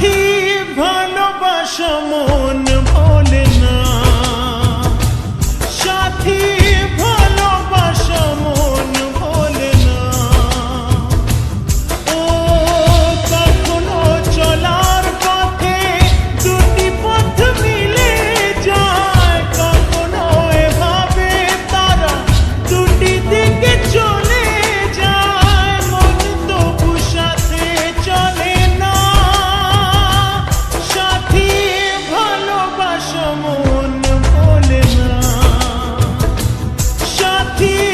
সাথী ভালোবাসা মনে keep